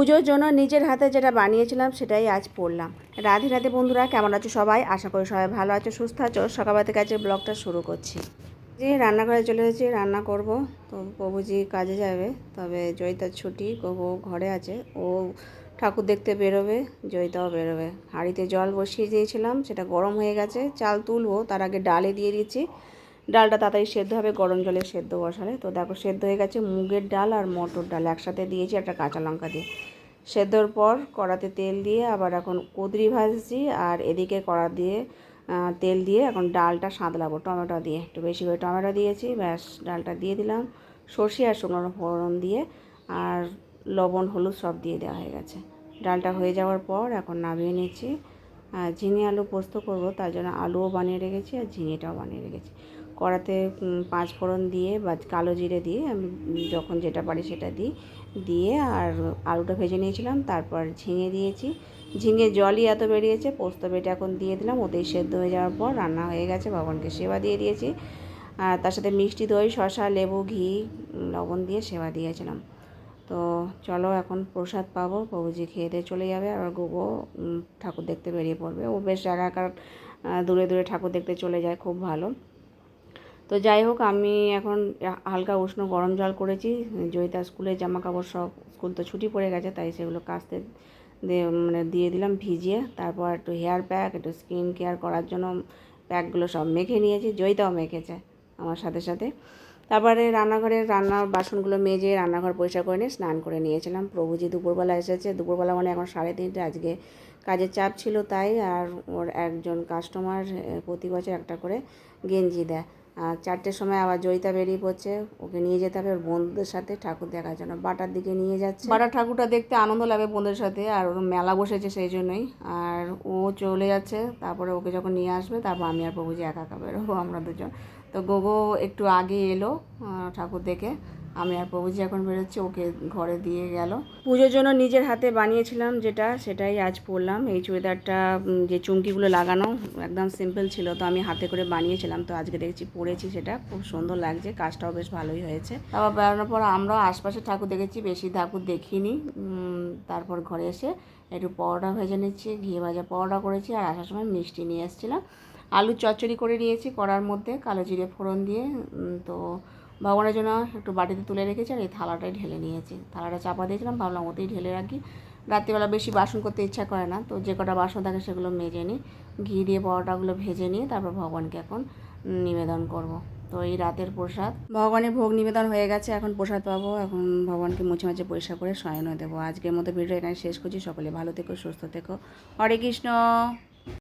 পুজোর জন্য নিজের হাতে যেটা বানিয়েছিলাম সেটাই আজ পড়লাম। রাধে রাধে বন্ধুরা, কেমন আছো সবাই? আশা করি সবাই ভালো আছো, সুস্থ আছো। সকালবেলা থেকে আজকে ব্লগটা শুরু করছি। যে রান্নাঘরে চলে এসেছি, রান্না করব। তো প্রভুজি কাজে যাবে, তবে জয়িতার ছুটি প্রভু ঘরে আছে। ও ঠাকুর দেখতে বেরোবে, জয়িতাও বেরোবে। হাঁড়িতে জল বসিয়ে দিয়েছিলাম, সেটা গরম হয়ে গেছে। চাল তুলবো, তার আগে ডালে দিয়ে দিয়েছি ডালটা তাড়াতাড়ি সেদ্ধ হবে, গরম জলে সেদ্ধ বসালে। তো দেখো, সেদ্ধ হয়ে গেছে মুগের ডাল আর মটর ডাল। একসাথে দিয়েছি একটা কাঁচা লঙ্কা দিয়ে। সেদ্ধর পর কড়াতে তেল দিয়ে আবার এখন কুদরি ভাজছি আর এদিকে কড়া দিয়ে তেল দিয়ে এখন ডালটা সাঁতলাবো, টমেটো দিয়ে। একটু বেশি করে টমেটো দিয়েছি, ব্যাস ডালটা দিয়ে দিলাম। সর্ষে আর শুকনো ফোড়ন দিয়ে আর লবণ, হলুদ সব দিয়ে দেওয়া হয়ে গেছে। ডালটা হয়ে যাওয়ার পর এখন নামিয়ে নিচ্ছি। ঝিঙে আলু পোস্ত করব, তার জন্য আলুও বানিয়ে রেখেছি আর ঝিঙেটাও বানিয়ে রেখেছি। কড়াতে পাঁচ ফোড়ন দিয়ে বা কালো জিরে দিয়ে আমি যখন যেটা পারি সেটা দিই। দিয়ে আর আলুটা ভেজে নিয়েছিলাম, তারপর ঝিঙে দিয়েছি। ঝিঙে জলই এত বেরিয়েছে, পোস্ত বেটে এখন দিয়ে দিলাম, ওতেই সেদ্ধ হয়ে যাওয়ার পর রান্না হয়ে গেছে, ভগবানকে সেবা দিয়ে দিয়েছি। আর তার সাথে মিষ্টি দই, শসা, লেবু, ঘি লবণ দিয়ে সেবা দিয়েছিলাম। তো চলো এখন প্রসাদ পাবো প্রভুজি খেয়ে দিয়ে চলে যাবে আর উম, ঠাকুর দেখতে বেরিয়ে পড়বে। ও বেশ জায়গাকার দূরে দূরে ঠাকুর দেখতে চলে যায় খুব ভালো। তো যাই হোক আমি এখন হালকা উষ্ণ গরম জল করেছি। জয়িতা স্কুলের জামা কাপড় সব স্কুল তো ছুটি পড়ে গেছে তাই সেগুলো কাচতে মানে দিয়ে দিলাম ভিজিয়ে। তারপর একটু হেয়ার প্যাক একটু স্কিন কেয়ার করার জন্য প্যাকগুলো সব মেখে নিয়েছি। জয়িতাও মেখেছে আমার সাথে সাথে। তারপরে রান্নাঘরের রান্নার বাসনগুলো মেজে রান্নাঘর পরিষ্কার করে নিয়ে স্নান করে নিয়েছিলাম। প্রভুজি দুপুরবেলা এসেছে। দুপুরবেলা মানে এখন সাড়ে তিনটে। আজকে কাজের চাপ ছিল তাই আর ওর একজন কাস্টমার প্রতি বছর একটা করে গেঞ্জি দেয়। আর চারটের সময় আবার জয়িতা বেরিয়ে পড়ছে। ওকে নিয়ে যেতে হবে। ওর বন্ধুদের সাথে ঠাকুর দেখার জন্য। বাটার দিকে নিয়ে যাচ্ছে। বাটা ঠাকুরটা দেখতে আনন্দ লাগে বন্ধুদের সাথে। আর ওর মেলা বসেছে সেই জন্যই। আর ও চলে যাচ্ছে, তারপরে ওকে যখন নিয়ে আসবে, তারপর আমি আর প্রভুজি একা একা বেরোবো, আমরা দুজন। তো গোগো একটু আগে এলো ঠাকুর দেখে। আমি আর প্রভুজি এখন বেরোচ্ছি ওকে ঘরে দিয়ে গেল। পুজোর জন্য নিজের হাতে বানিয়েছিলাম যেটা সেটাই আজ পরলাম। এই চুড়িদারটা যে চুমকিগুলো লাগানো একদম সিম্পল ছিল তো আমি হাতে করে বানিয়েছিলাম তো আজকে দেখছি পরেছি সেটা। খুব সুন্দর লাগছে কাজটাও বেশ ভালোই হয়েছে। তারপর বেরোনোর পর আমরাও আশপাশে ঠাকুর দেখেছি বেশি ঠাকুর দেখিনি। তারপর ঘরে এসে একটু পরোটা ভেজে নিচ্ছি ঘি ভাজা পরোটা করেছি আর আসার সময় মিষ্টি নিয়ে এসেছিলাম। আলু চচ্চড়ি করে নিয়েছি কড়ার মধ্যে কালো জিরে ফোড়ন দিয়ে তো ভগবানের জন্য একটু বাটিতে তুলে রেখেছি আর এই থালাটাই ঢেলে নিয়েছি। থালাটা চাপা দিয়েছিলাম, ভাবলাম ওতেই ঢেলে রাখি। রাত্রিবেলা বেশি বাসন করতে ইচ্ছা করে না, তো যে কটা বাসন থাকে সেগুলো মেজে নিই। ঘি দিয়ে পরোটাগুলো ভেজে নিয়ে তারপর ভগবানকে এখন নিবেদন করব। তো এই রাতের প্রসাদ। ভগবানের ভোগ নিবেদন হয়ে গেছে, এখন প্রসাদ পাবো। এখন ভগবানকে মুছে মাঝে পরিষ্কার করে শয়নও দেবো। আজকের মতো ভিডিও এখানে শেষ করছি। সকলে ভালো থেকো, সুস্থ থেকো। হরে কৃষ্ণ।